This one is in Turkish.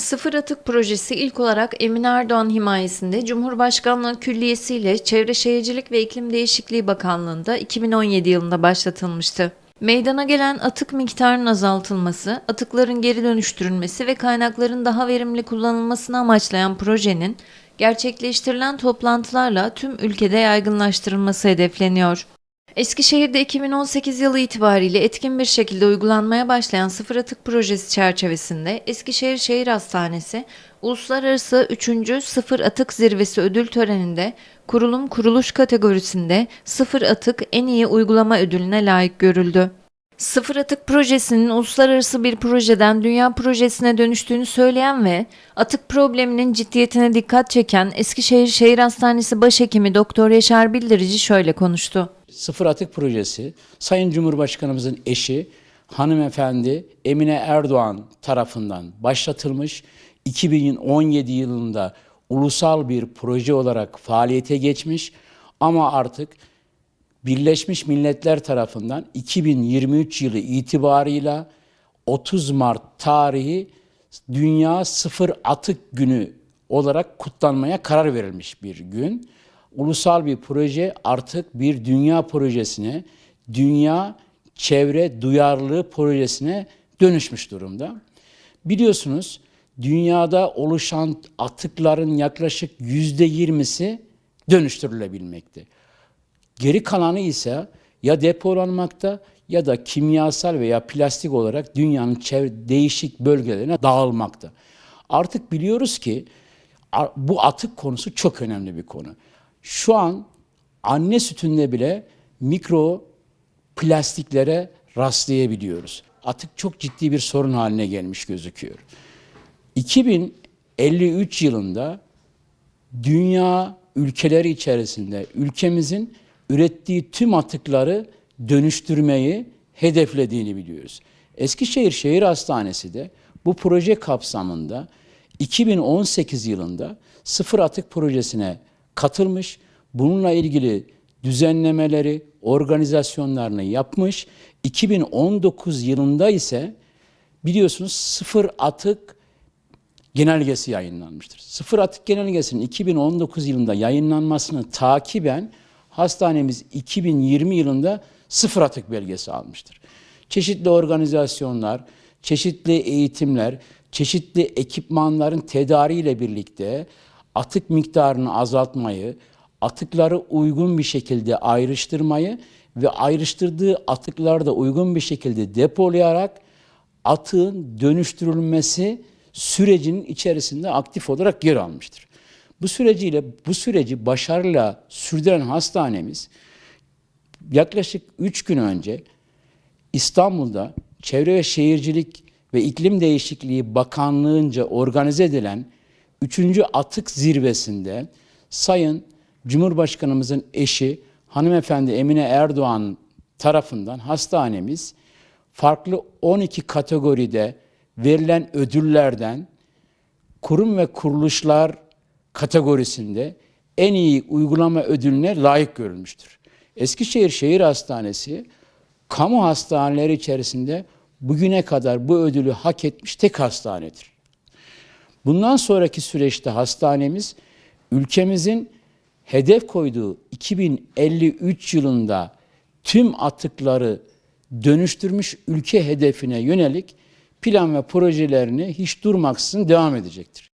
Sıfır Atık Projesi ilk olarak Emin Erdoğan himayesinde Cumhurbaşkanlığı Külliyesi ile Çevre Şehircilik ve İklim Değişikliği Bakanlığı'nda 2017 yılında başlatılmıştı. Meydana gelen atık miktarının azaltılması, atıkların geri dönüştürülmesi ve kaynakların daha verimli kullanılmasını amaçlayan projenin gerçekleştirilen toplantılarla tüm ülkede yaygınlaştırılması hedefleniyor. Eskişehir'de 2018 yılı itibariyle etkin bir şekilde uygulanmaya başlayan sıfır atık projesi çerçevesinde Eskişehir Şehir Hastanesi Uluslararası 3. Sıfır Atık Zirvesi ödül töreninde kurulum kuruluş kategorisinde sıfır atık en iyi uygulama ödülüne layık görüldü. Sıfır Atık Projesi'nin uluslararası bir projeden dünya projesine dönüştüğünü söyleyen ve atık probleminin ciddiyetine dikkat çeken Eskişehir Şehir Hastanesi Başhekimi Doktor Yaşar Bildirici şöyle konuştu. Sıfır Atık Projesi Sayın Cumhurbaşkanımızın eşi hanımefendi Emine Erdoğan tarafından başlatılmış 2017 yılında ulusal bir proje olarak faaliyete geçmiş ama artık Birleşmiş Milletler tarafından 2023 yılı itibarıyla 30 Mart tarihi Dünya Sıfır Atık Günü olarak kutlanmaya karar verilmiş bir gün. Ulusal bir proje artık bir dünya projesine, dünya çevre duyarlılığı projesine dönüşmüş durumda. Biliyorsunuz dünyada oluşan atıkların yaklaşık yüzde yirmisi dönüştürülebilmekte. Geri kalanı ise ya depolanmakta ya da kimyasal veya plastik olarak dünyanın çevre, değişik bölgelerine dağılmakta. Artık biliyoruz ki bu atık konusu çok önemli bir konu. Şu an anne sütünde bile mikro plastiklere rastlayabiliyoruz. Atık çok ciddi bir sorun haline gelmiş gözüküyor. 2053 yılında dünya ülkeleri içerisinde ülkemizin ürettiği tüm atıkları dönüştürmeyi hedeflediğini biliyoruz. Eskişehir Şehir Hastanesi de bu proje kapsamında 2018 yılında sıfır atık projesine katılmış. Bununla ilgili düzenlemeleri, organizasyonlarını yapmış. 2019 yılında ise biliyorsunuz sıfır atık genelgesi yayınlanmıştır. Sıfır atık genelgesinin 2019 yılında yayınlanmasını takiben hastanemiz 2020 yılında sıfır atık belgesi almıştır. Çeşitli organizasyonlar, çeşitli eğitimler, çeşitli ekipmanların tedariğiyle birlikte atık miktarını azaltmayı, atıkları uygun bir şekilde ayrıştırmayı ve ayrıştırdığı atıkları da uygun bir şekilde depolayarak atığın dönüştürülmesi sürecinin içerisinde aktif olarak yer almıştır. Bu süreciyle bu süreci başarıyla sürdüren hastanemiz yaklaşık 3 gün önce İstanbul'da Çevre ve Şehircilik ve İklim Değişikliği Bakanlığı'nca organize edilen 3. Atık Zirvesi'nde Sayın Cumhurbaşkanımızın eşi hanımefendi Emine Erdoğan tarafından hastanemiz farklı 12 kategoride verilen ödüllerden kurum ve kuruluşlar kategorisinde en iyi uygulama ödülüne layık görülmüştür. Eskişehir Şehir Hastanesi kamu hastaneleri içerisinde bugüne kadar bu ödülü hak etmiş tek hastanedir. Bundan sonraki süreçte hastanemiz ülkemizin hedef koyduğu 2053 yılında tüm atıkları dönüştürmüş ülke hedefine yönelik plan ve projelerini hiç durmaksızın devam edecektir.